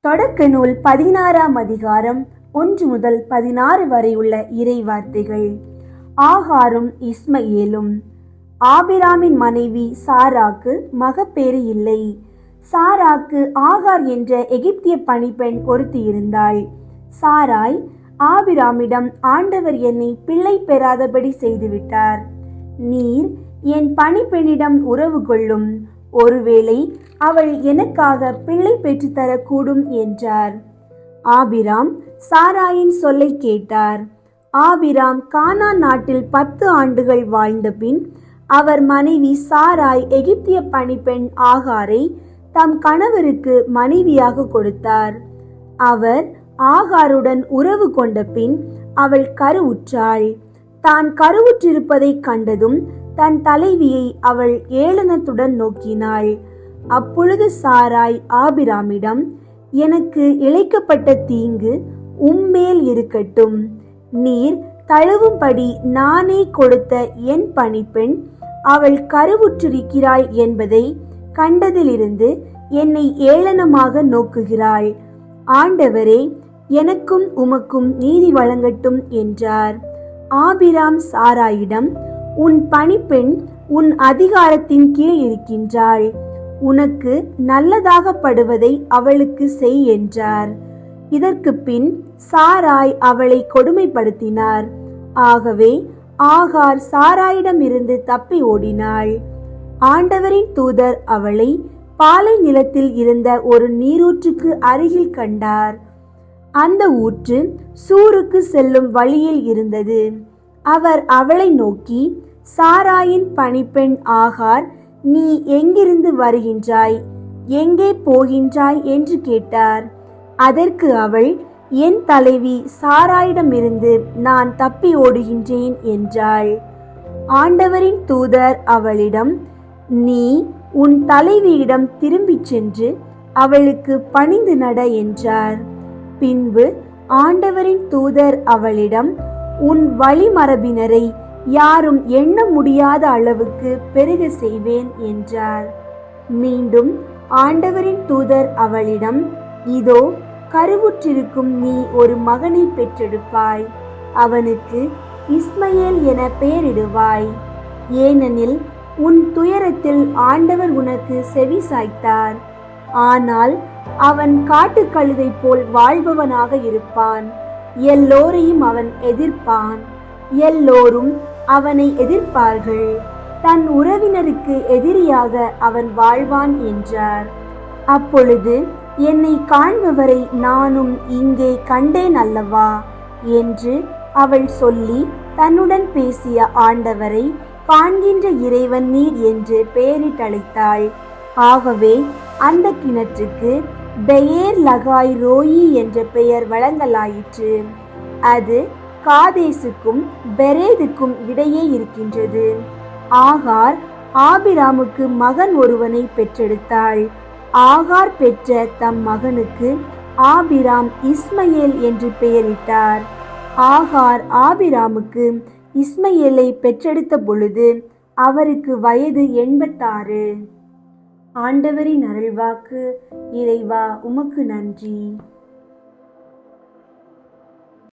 தொடக்க நூல் பதினாறாம் அதிகாரம் ஒன்று முதல் பதினாறு வரை உள்ள இறை வார்த்தைகள் ஆகாரும் இஸ்மயேலும். ஆபிராமின் மனைவி சாராக்கு மகப்பேறு இல்லை. சாராக்கு ஆகார் என்ற எகிப்திய பணிப்பெண் ஒருத்தி இருந்தாள். சாராய் ஆபிராமிடம் ஆண்டவர் என்னை பிள்ளை பெறாதபடி செய்துவிட்டார். நீர் என் பணிப்பெண்ணிடம் உறவு கொள்ளும். ஒருவேளை அவள் எனக்காக பிள்ளை பெற்றுத்தரக்கூடும் என்றார். ஆபிராம் சாராயின் சொல்லை கேட்டார். ஆபிராம் கானா நாட்டில் பத்து ஆண்டுகள் வாழ்ந்த பின் அவர் மனைவி சாராய் எகிப்திய பணிப்பெண் ஆகாரை தம் கணவருக்கு மனைவியாக கொடுத்தார். அவர் ஆகாருடன் உறவு கொண்ட பின் அவள் கருவுற்றாள். தான் கருவுற்றிருப்பதைக் கண்டதும் தன் தலைவியை அவள் ஏளனத்துடன் நோக்கினாள். அப்பொழுது சாராய் ஆபிராமிடம் எனக்கு இழைக்கப்பட்ட தீங்கு உம்மேல் இருக்கட்டும். நீர் தழுவும்படி நானே கொடுத்த என் பணிப்பெண் அவள் கருவுற்றிருக்கிறாள் என்பதை கண்டதிலிருந்து என்னை ஏளனமாக நோக்குகிறாள். ஆண்டவரே எனக்கும் உமக்கும் நீதி வழங்கட்டும் என்றார். ஆபிராம் சாராயிடம் உன் பணிப்பெண் உன் அதிகாரத்தின் கீழ் இருக்கின்றாள். உனக்கு நல்லதாகப்படுவதை அவளுக்கு செய் என்றார். இதற்கு பின் சாராய் அவளை கொடுமைப்படுத்தினார். ஆகவே ஆகார் சாராயிடமிருந்து தப்பி ஓடினாள். ஆண்டவரின் தூதர் அவளை பாலை நிலத்தில் இருந்த ஒரு நீரூற்றுக்கு அருகில் கண்டார். அந்த ஊற்று சூருக்கு செல்லும் வழியில் இருந்தது. அவர் அவளை நோக்கி சாராயின் பணிப்பெண் ஆகார் நீ எங்கிருந்து வருகின்றாய்? எங்கே போகின்றாய்? என்று கேட்டார். அதற்கு அவள் என் தலைவி சாராயிடமிருந்து நான் தப்பி ஓடுகின்றேன் என்றாள். ஆண்டவரின் தூதர் அவளிடம் நீ உன் தலைவியிடம் திரும்பிச் சென்று அவளுக்கு பணிந்து நட என்றார். பின்பு ஆண்டவரின் தூதர் அவளிடம் உன் வழிமரபினரை யாரும் எண்ண முடியாத அளவுக்கு பெருக செய்வேன் என்றார். மீண்டும் ஆண்டவரின் தூதர் அவளிடம் இதோ கருவுற்றிருக்கும் நீ ஒரு மகனை பெற்றெடுப்பாய். அவனுக்கு இஸ்மயேல் என பெயரிடுவாய். ஏனெனில் உன் துயரத்தில் ஆண்டவர் உனக்கு செவி சாய்த்தார். ஆனால் அவன் காட்டுக்கழுதை போல் வாழ்பவனாக இருப்பான். எல்லோரையும் அவன் எதிர்ப்பான். எல்லோரும் அவனை எதிர்ப்பார்கள். தன் உறவினருக்கு எதிரியாக அவன் வாழ்வான் என்றார். அப்பொழுது என்னை காண்பவரை நானும் இங்கே கண்டேன் அல்லவா? என்று அவள் சொல்லி தன்னுடன் பேசிய ஆண்டவரை காண்கின்ற இறைவன் நீர் என்று பெயரிட்டழைத்தாள் ஆகவே அந்த கிணற்றுக்கு பெயர் லகாய் ரோயி என்ற பெயர் வழங்கலாயிற்று. அது காதேசுக்கும் பெரேதுக்கும் இடையே இருக்கின்றது. ஆகார் ஆபிராமுக்கு மகன் ஒருவனை பெற்றெடுத்தாள். ஆகார் பெற்ற தம் மகனுக்கு ஆபிராம் இஸ்மயேல் என்று பெயரிட்டார். ஆகார் ஆபிராமுக்கு இஸ்மையேலை பெற்றெடுத்த பொழுது அவருக்கு வயது எண்பத்தாறு. ஆண்டவரின் அருள்வாக்கு இறைவா உமக்கு நன்றி.